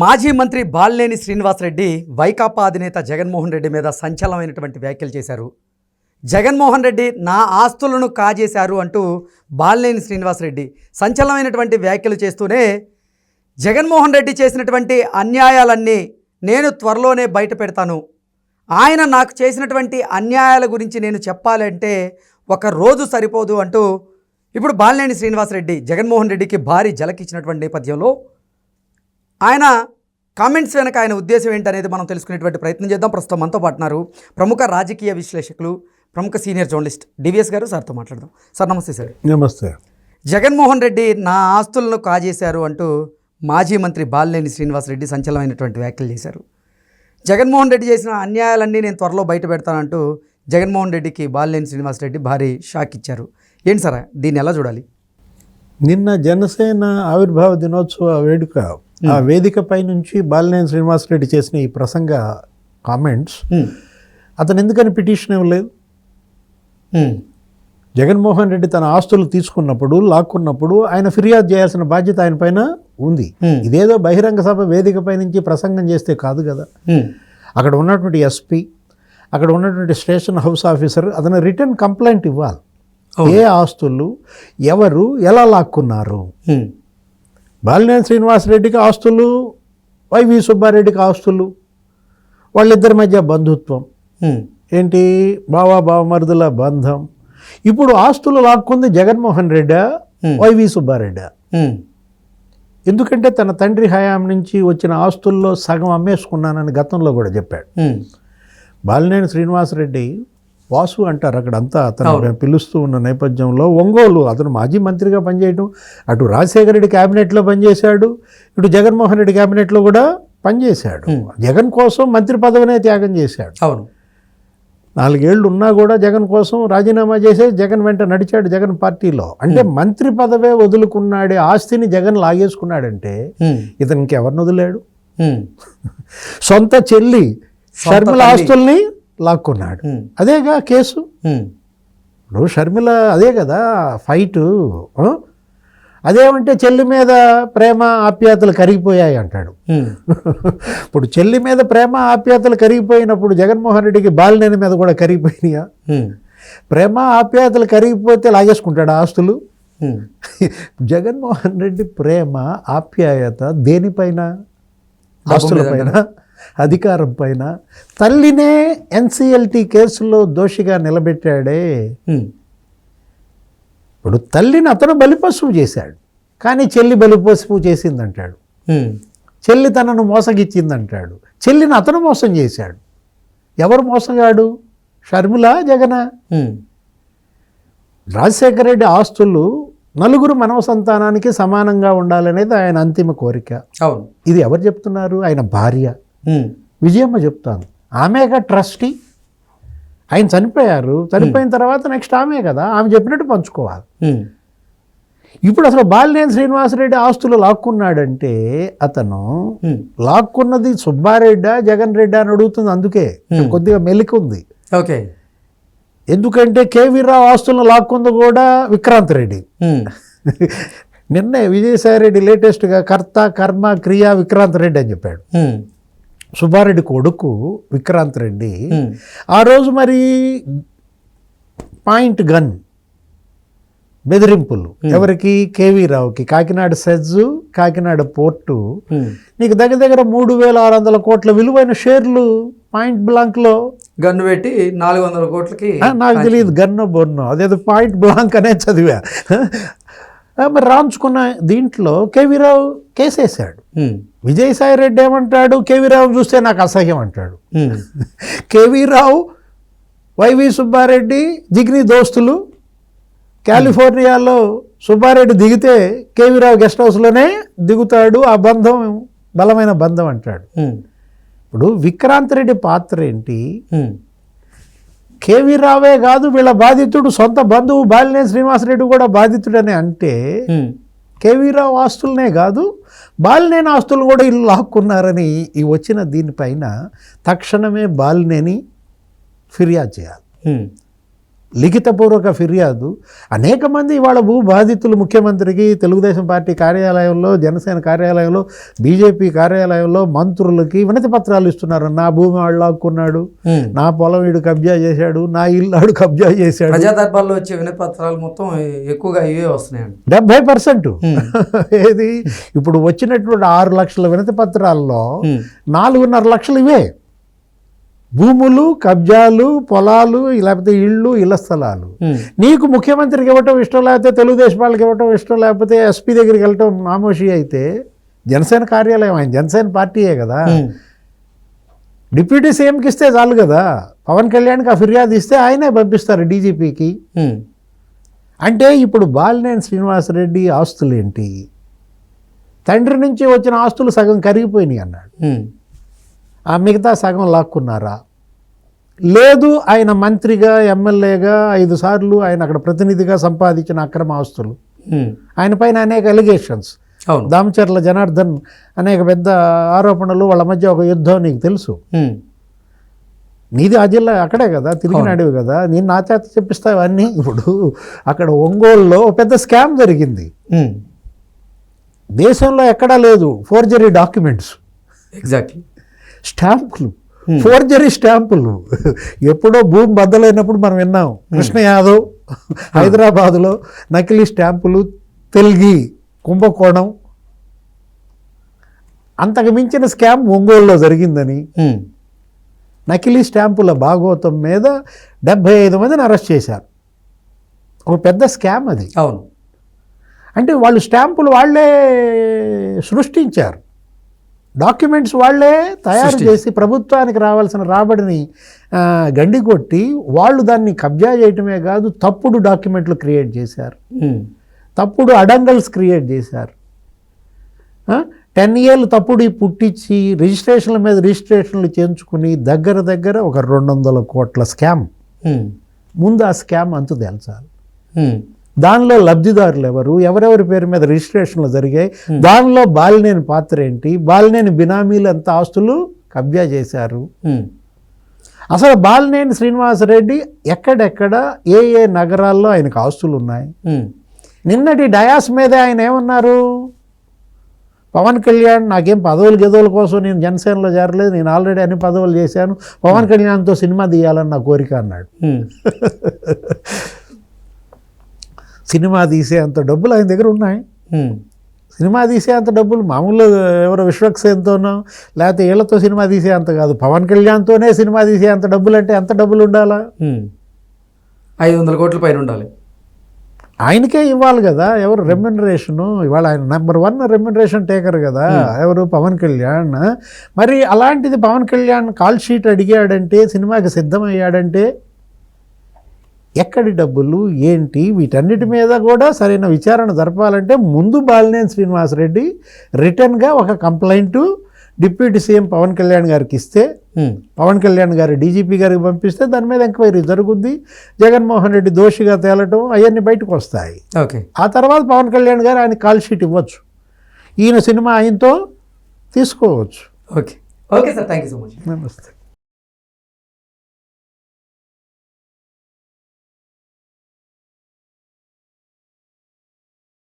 మాజీ మంత్రి బాలినేని శ్రీనివాసరెడ్డి వైకాపా అధినేత జగన్మోహన్ రెడ్డి మీద సంచలనమైనటువంటి వ్యాఖ్యలు చేశారు. జగన్మోహన్ రెడ్డి నా ఆస్తులను కాజేశారు అంటూ బాలినేని శ్రీనివాసరెడ్డి సంచలనమైనటువంటి వ్యాఖ్యలు చేస్తూనే జగన్మోహన్ రెడ్డి చేసినటువంటి అన్యాయాలన్నీ నేను త్వరలోనే బయట పెడతాను. ఆయన నాకు చేసినటువంటి అన్యాయాల గురించి నేను చెప్పాలంటే ఒక రోజు సరిపోదు అంటూ ఇప్పుడు బాలినేని శ్రీనివాసరెడ్డి జగన్మోహన్ రెడ్డికి భారీ జలకిచ్చినటువంటి నేపథ్యంలో ఆయన కామెంట్స్ వెనక ఆయన ఉద్దేశం ఏంటనేది మనం తెలుసుకునేటువంటి ప్రయత్నం చేద్దాం. ప్రస్తుతం మనతో పాటున్నారు ప్రముఖ రాజకీయ విశ్లేషకులు ప్రముఖ సీనియర్ జర్నలిస్ట్ డివిఎస్ గారు. సార్తో మాట్లాడదాం. సార్ నమస్తే సార్. నమస్తే. జగన్మోహన్ రెడ్డి నా ఆస్తులను కాజేశారు అంటూ మాజీ మంత్రి బాలినేని శ్రీనివాసరెడ్డి సంచలనమైనటువంటి వ్యాఖ్యలు చేశారు. జగన్మోహన్ రెడ్డి చేసిన అన్యాయాలన్నీ నేను త్వరలో బయట పెడతానంటూ జగన్మోహన్ రెడ్డికి బాలినేని శ్రీనివాసరెడ్డి భారీ షాక్ ఇచ్చారు. ఏంటి సార్ దీన్ని ఎలా చూడాలి? నిన్న జనసేన ఆవిర్భావ దినోత్సవ వేడుక ఆ వేదికపై నుంచి బాలినేని శ్రీనివాసరెడ్డి చేసిన ఈ ప్రసంగ కామెంట్స్ హ్మ్. అతను ఎందుకని పిటిషన్ ఇవ్వలేదు హ్మ్. జగన్మోహన్ రెడ్డి తన ఆస్తులు తీసుకున్నప్పుడు లాక్కున్నప్పుడు ఆయన ఫిర్యాదు చేయాల్సిన బాధ్యత ఆయన పైన ఉంది. ఇదేదో బహిరంగ సభ వేదికపై నుంచి ప్రసంగం చేస్తే కాదు కదా. అక్కడ ఉన్నటువంటి ఎస్పీ అక్కడ ఉన్నటువంటి స్టేషన్ హౌస్ ఆఫీసర్ అతను రిటర్న్ కంప్లైంట్ ఇవ్వాలి ఏ ఆస్తులు ఎవరు ఎలా లాక్కున్నారు. బాలినేని శ్రీనివాసరెడ్డికి ఆస్తులు వైవి సుబ్బారెడ్డికి ఆస్తులు వాళ్ళిద్దరి మధ్య బంధుత్వం. ఏంటి బావా బావమరుదుల బంధం ఇప్పుడు ఆస్తులు లాక్కుంది జగన్మోహన్ రెడ్డా. వైవి సుబ్బారెడ్డా. ఎందుకంటే తన తండ్రి హయాం నుంచి వచ్చిన ఆస్తుల్లో సగం అమ్మేసుకున్నానని గతంలో కూడా చెప్పాడు. బాలినేని శ్రీనివాసరెడ్డి వాసు అంటారు అక్కడంతా అతను పిలుస్తూ ఉన్న నేపథ్యంలో ఒంగోలు అతను మాజీ మంత్రిగా పనిచేయడం అటు రాజశేఖర రెడ్డి క్యాబినెట్లో పనిచేశాడు ఇటు జగన్మోహన్ రెడ్డి క్యాబినెట్లో కూడా పనిచేశాడు. జగన్ కోసం మంత్రి పదవినే త్యాగం చేశాడు. అవును. నాలుగేళ్ళు ఉన్నా కూడా జగన్ కోసం రాజీనామా చేసే జగన్ వెంట నడిచాడు జగన్ పార్టీలో. అంటే మంత్రి పదవే వదులుకున్నాడే ఆస్తిని జగన్ లాగేసుకున్నాడంటే హ్మ్. ఇతను ఇంకెవరిని వదిలాడు. సొంత చెల్లి షర్మిల. ఆస్తుల్ని లాక్కున్నాడు. అదేగా కేసు. ఇప్పుడు షర్మిల అదే కదా ఫైటు? అదేమంటే చెల్లి మీద ప్రేమ ఆప్యాయతలు కరిగిపోయాయి అంటాడు. ఇప్పుడు చెల్లి మీద ప్రేమ ఆప్యాయతలు కరిగిపోయినప్పుడు జగన్మోహన్ రెడ్డికి బాలినేని మీద కూడా కరిగిపోయినాయా. ప్రేమ ఆప్యాయతలు కరిగిపోతే లాగేసుకుంటాడు ఆస్తులు. జగన్మోహన్ రెడ్డి ప్రేమ ఆప్యాయత దేనిపైన ఆస్తులపైన అధికారం పైన తల్లినే ఎన్సిఎల్టీ కేసులో దోషిగా నిలబెట్టాడే. ఇప్పుడు తల్లిని అతను బలిపశువు చేశాడు. కానీ చెల్లి బలిపశువు చేసిందంటాడు. చెల్లి తనను మోసగిచ్చిందంటాడు. చెల్లిని అతను మోసం చేశాడు. ఎవరు మోసగాడు? షర్మిల జగన. రాజశేఖర రెడ్డి ఆస్తులు నలుగురు మనవ సంతానానికి సమానంగా ఉండాలనేది ఆయన అంతిమ కోరిక. అవును. ఇది ఎవరు చెప్తున్నారు? ఆయన భార్య. విజయమ్మ చెప్తాను ఆమెగా ట్రస్టీ. ఆయన చనిపోయారు. చనిపోయిన తర్వాత నెక్స్ట్ ఆమె కదా. ఆమె చెప్పినట్టు పంచుకోవాలి. ఇప్పుడు అసలు బాలినేని శ్రీనివాసరెడ్డి ఆస్తులు లాక్కున్నాడంటే అతను. లాక్కున్నది సుబ్బారెడ్డా జగన్ రెడ్డి అని అడుగుతుంది అందుకే. కొద్దిగా మెలికి ఉంది ఓకే. ఎందుకంటే కేవీ రావు ఆస్తులను లాక్కుంది కూడా విక్రాంత్ రెడ్డి. నిన్నే విజయసాయిరెడ్డి లేటెస్ట్గా కర్త కర్మ క్రియ విక్రాంత్ రెడ్డి అని చెప్పాడు. సుబ్బారెడ్డి కొడుకు విక్రాంత్ రెడ్డి. ఆ రోజు మరి పాయింట్ గన్ బెదిరింపులు. ఎవరికి? KV రావుకి. Kakinada SEZ Kakinada port. నీకు దగ్గర దగ్గర మూడు వేల ఆరు వందల కోట్ల విలువైన షేర్లు పాయింట్ బ్లాంక్లో. గన్ను పెట్టి నాలుగు వందల కోట్లకి నాకు తెలియదు గన్నో బొన్నో. అదేదో పాయింట్ బ్లాంక్ అనే చదివా. మరి రాంచుకున్న దీంట్లో కేవీ రావు కేసేశాడు హ్మ్. విజయసాయి రెడ్డి ఏమంటాడు కేవీ రావు చూస్తే నాకు అసహ్యం అంటాడు హ్మ్. K V Rao Y V Subbareddy జిగ్ని దోస్తులు కాలిఫోర్నియాలో సుబ్బారెడ్డి దిగితే కేవీ రావు గెస్ట్ హౌస్లోనే దిగుతాడు ఆ బంధం బలమైన బంధం అంటాడు. ఇప్పుడు విక్రాంత్ రెడ్డి పాత్ర ఏంటి. కేవీ రావే కాదు వీళ్ళ బాధితుడు సొంత బంధువు బాలినేని శ్రీనివాసరెడ్డి కూడా బాధితుడని అంటే హ్మ్. కేవీ రావు ఆస్తులనే కాదు బాలినేని ఆస్తులు కూడా ఇల్లు లాక్కున్నారని ఈ వచ్చిన దీనిపైన తక్షణమే బాలినేని ఫిర్యాదు చేయాలి. లిఖితపూర్వక ఫిర్యాదు. అనేక మంది ఇవాళ భూ బాధితులు ముఖ్యమంత్రికి తెలుగుదేశం పార్టీ కార్యాలయంలో జనసేన కార్యాలయంలో బీజేపీ కార్యాలయంలో మంత్రులకి వినతి పత్రాలు ఇస్తున్నారు. నా భూమి వాడు లాక్కున్నాడు. నా పొలం వీడు కబ్జా చేశాడు. నా ఇల్లు ఆడు కబ్జా చేశాడు. ప్రజా దర్బార్లో వచ్చే వినపత్రాలు మొత్తం ఎక్కువగా ఇవే వస్తున్నాయండి. డెబ్బై పర్సెంట్. ఏది? ఇప్పుడు వచ్చినటువంటి ఆరు లక్షల వినతి పత్రాల్లో. నాలుగున్నర లక్షలు ఇవే. భూములు కబ్జాలు పొలాలు లేకపోతే ఇళ్ళు ఇళ్ళ స్థలాలు. నీకు ముఖ్యమంత్రికి ఇవ్వటం ఇష్టం లేకపోతే తెలుగుదేశం వాళ్ళకి ఇవ్వటం ఇష్టం లేకపోతే ఎస్పీ దగ్గరికి వెళ్ళటం నామోషి అయితే జనసేన కార్యాలయం ఆయన జనసేన పార్టీయే కదా. డిప్యూటీ సీఎంకి ఇస్తే చాలు కదా పవన్ కళ్యాణ్కి ఆ ఫిర్యాదు ఇస్తే ఆయనే పంపిస్తారు డీజీపీకి. అంటే ఇప్పుడు బాలినేని శ్రీనివాసరెడ్డి ఆస్తులు ఏంటి తండ్రి నుంచి వచ్చిన ఆస్తులు సగం కరిగిపోయినాయి అన్నాడు. ఆ మిగతా సగం లాక్కున్నారా? లేదు ఆయన మంత్రిగా ఎమ్మెల్యేగా ఐదు సార్లు ఆయన అక్కడ ప్రతినిధిగా సంపాదించిన అక్రమ ఆస్తులు. ఆయన పైన అనేక ఎలిగేషన్స్ అవును. దామచర్ల జనార్దన్ అనేక పెద్ద ఆరోపణలు వాళ్ళ మధ్య ఒక యుద్ధం నీకు తెలుసు. నీది ఆ జిల్లా అక్కడే కదా తిరిగినాడివి కదా. నేను నా చేత చెప్పిస్తావు అన్నీ ఇప్పుడు. అక్కడ ఒంగోలులో ఒక పెద్ద స్కామ్ జరిగింది. దేశంలో ఎక్కడా లేదు ఫోర్జరీ డాక్యుమెంట్స్ ఎగ్జాక్ట్లీ స్టాంపులు. ఫోర్జరీ స్టాంపులు. ఎప్పుడో భూమి బద్దలైనప్పుడు మనం విన్నాం. కృష్ణ యాదవ్ హైదరాబాదులో నకిలీ స్టాంపులు తెలుగి కుంభకోణం. అంతకు మించిన స్కామ్ ఒంగోలులో జరిగిందని. నకిలీ స్టాంపుల భాగోతం మీద డెబ్బై ఐదు మందిని అరెస్ట్ చేశారు. ఒక పెద్ద స్కామ్ అది. అవును. అంటే వాళ్ళు స్టాంపులు వాళ్ళే సృష్టించారు. డాక్యుమెంట్స్ వాళ్ళే తయారు చేసి ప్రభుత్వానికి రావాల్సిన రాబడిని గండి కొట్టి వాళ్ళు దాన్ని కబ్జా చేయటమే కాదు తప్పుడు డాక్యుమెంట్లు క్రియేట్ చేశారు. తప్పుడు అడంగల్స్ క్రియేట్ చేశారు టెన్ ఇయర్లు తప్పుడు పుట్టించి రిజిస్ట్రేషన్ల మీద రిజిస్ట్రేషన్లు చేయించుకుని దగ్గర దగ్గర ఒక రెండు వందల కోట్ల స్కామ్. ముందు ఆ స్కామ్ అంతు తేల్చాలి. దానిలో లబ్ధిదారులు ఎవరు? ఎవరెవరి పేరు మీద రిజిస్ట్రేషన్లు జరిగాయి? దానిలో బాలినేని పాత్ర ఏంటి? బాలినేని బినామీలు ఎంత ఆస్తులు కబ్జా చేశారు. అసలు బాలినేని శ్రీనివాసరెడ్డి ఎక్కడెక్కడ ఏ ఏ నగరాల్లో ఆయనకు ఆస్తులు ఉన్నాయి. నిన్నటి డయాస్ మీదే ఆయన ఏమన్నారు? పవన్ కళ్యాణ్ నాకేం పదవులు గెదవుల కోసం నేను జనసేనలో చేరలేదు నేను ఆల్రెడీ అన్ని పదవులు చేశాను. పవన్ కళ్యాణ్తో సినిమా తీయాలని నా కోరిక అన్నాడు. సినిమా తీసే అంత డబ్బులు ఆయన దగ్గర ఉన్నాయి. సినిమా తీసే అంత డబ్బులు మామూలు ఎవరో విశ్వక్సేన్తోనో లేకపోతే వీళ్ళతో సినిమా తీసే అంత కాదు. పవన్ కళ్యాణ్తోనే సినిమా తీసే అంత డబ్బులు అంటే ఎంత డబ్బులు ఉండాలా. ఐదు వందల కోట్ల పైన ఉండాలి. ఆయనకే ఇవ్వాలి కదా. ఎవరు? రెమ్యునరేషను. ఇవాళ ఆయన నెంబర్ వన్ రెమ్యునరేషన్ టేకర్ కదా. ఎవరు? పవన్ కళ్యాణ్. మరి అలాంటిది పవన్ కళ్యాణ్ కాల్ షీట్ అడిగాడంటే సినిమాకి సిద్ధమయ్యాడంటే ఎక్కడి డబ్బులు ఏంటి వీటన్నిటి మీద కూడా సరైన విచారణ జరపాలంటే ముందు బాలినేని శ్రీనివాసరెడ్డి రిటర్న్గా ఒక complaint deputy CM Pawan Kalyan గారికి ఇస్తే. పవన్ కళ్యాణ్ గారు డీజీపీ గారికి పంపిస్తే దాని మీద ఎంక్వైరీ జరుగుద్ది. జగన్మోహన్ రెడ్డి దోషిగా తేలటం అవన్నీ బయటకు వస్తాయి. ఓకే. ఆ తర్వాత పవన్ కళ్యాణ్ గారు ఆయన కాల్ షీట్ ఇవ్వచ్చు. ఈయన సినిమా ఆయనతో తీసుకోవచ్చు. Okay. Okay sir. Thank you so much. నమస్తే.